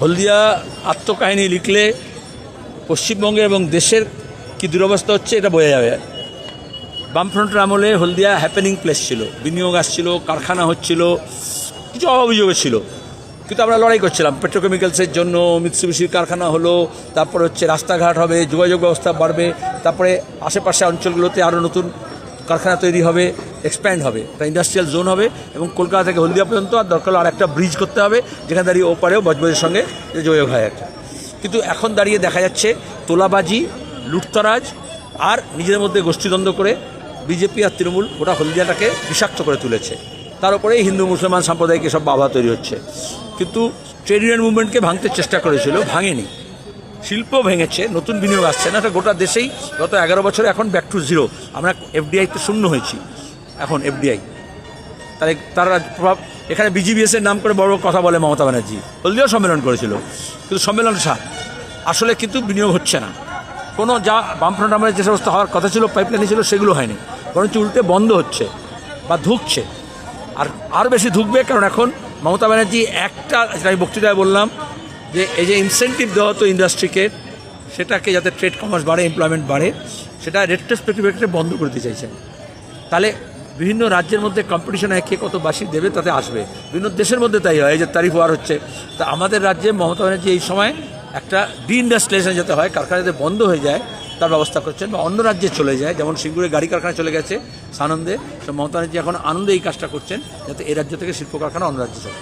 হলদিয়া আত্মকাহিনী লিখলে পশ্চিমবঙ্গে এবং দেশের কি দুরবস্থা হচ্ছে এটা বোঝা যাবে। বামফ্রন্টের আমলে হলদিয়া হ্যাপেনিং প্লেস ছিল, বিনিয়োগ আসছিল, কারখানা হচ্ছিল, কিছু অভিযোগ ছিল। কিন্তু আমরা লড়াই করছিলাম পেট্রোকেমিক্যালসের জন্য মিৎসুবিশির কারখানা হলো, তারপর হচ্ছে রাস্তাঘাট হবে, যোগাযোগ ব্যবস্থা বাড়বে, তারপরে আশেপাশে অঞ্চলগুলোতে আরও নতুন কারখানা তৈরি হবে এক্সপ্যান্ড হবে, একটা ইন্ডাস্ট্রিয়াল জোন হবে এবং কলকাতা থেকে হলদিয়া পর্যন্ত আর দরকার আর একটা ব্রিজ করতে হবে, যেখানে দাঁড়িয়ে ওপারেও বজবজের সঙ্গে যোগাযোগ হয় একটা কিন্তু এখন দাঁড়িয়ে দেখা যাচ্ছে তোলাবাজি, লুটতরাজ আর নিজেদের মধ্যে গোষ্ঠীদ্বন্দ্ব করে বিজেপি আর তৃণমূল গোটা হলদিয়াটাকে বিষাক্ত করে তুলেছে। তার উপরেই হিন্দু, মুসলমান সাম্প্রদায়িক সব বাধা তৈরি হচ্ছে। কিন্তু ট্রেড ইউনিয়ন মুভমেন্টকে ভাঙতে চেষ্টা করেছিল, ভাঙেনি। শিল্প ভেঙেছে, নতুন বিনিয়োগ আসছে না গোটা দেশেই গত এগারো বছরে এখন ব্যাক টু জিরো আমরা এফডিআইতে শূন্য হয়েছি, এখন এফডিআই তার তারা প্রভাব এখানে বিজিবিএস এর নাম করে বড় কথা বলে মমতা ব্যানার্জি। হলদিয়াও সম্মেলন করেছিল, কিন্তু সম্মেলন সার আসলে কিন্তু বিনিয়োগ হচ্ছে না। কোনো যা বামফ্রন্ট আমলে যে সমস্ত হওয়ার কথা ছিল পাইপলাইনে ছিল, সেগুলো হয়নি। বরঞ্চ উল্টে বন্ধ হচ্ছে বা ধুকছে। আর আর বেশি ধুকবে, কারণ এখন মমতা ব্যানার্জি একটা আমি বক্তৃতায় বললাম যে এই যে ইনসেন্টিভ দেওয়া হতো ইন্ডাস্ট্রিকে সেটাকে যাতে ট্রেড কমার্স বাড়ে এমপ্লয়মেন্ট বাড়ে, সেটা রেট্রোস্পেক্টিভ একটা বন্ধ করে দিতে চাইছেন। তাহলে বিভিন্ন রাজ্যের মধ্যে কম্পিটিশন কে কত বাসি দেবে, তাতে আসবে। বিভিন্ন দেশের মধ্যে তাই হয় যে তারিফ ওয়ার হচ্ছে। তা আমাদের রাজ্যে মমতা ব্যানার্জি এই সময় একটা ডিইন্ডাস্ট্রিয়ালাইজেশন যাতে হয়, কারখানা যাতে বন্ধ হয়ে যায়, তার ব্যবস্থা করছেন বা অন্য রাজ্যে চলে যায়, যেমন সিঙ্গুরে গাড়ি কারখানা চলে গেছে, সানন্দে। তো মমতা ব্যানার্জি এখন আনন্দে এই কাজটা করছেন, যাতে এই রাজ্য থেকে শিল্প কারখানা অন্য রাজ্যে চলে।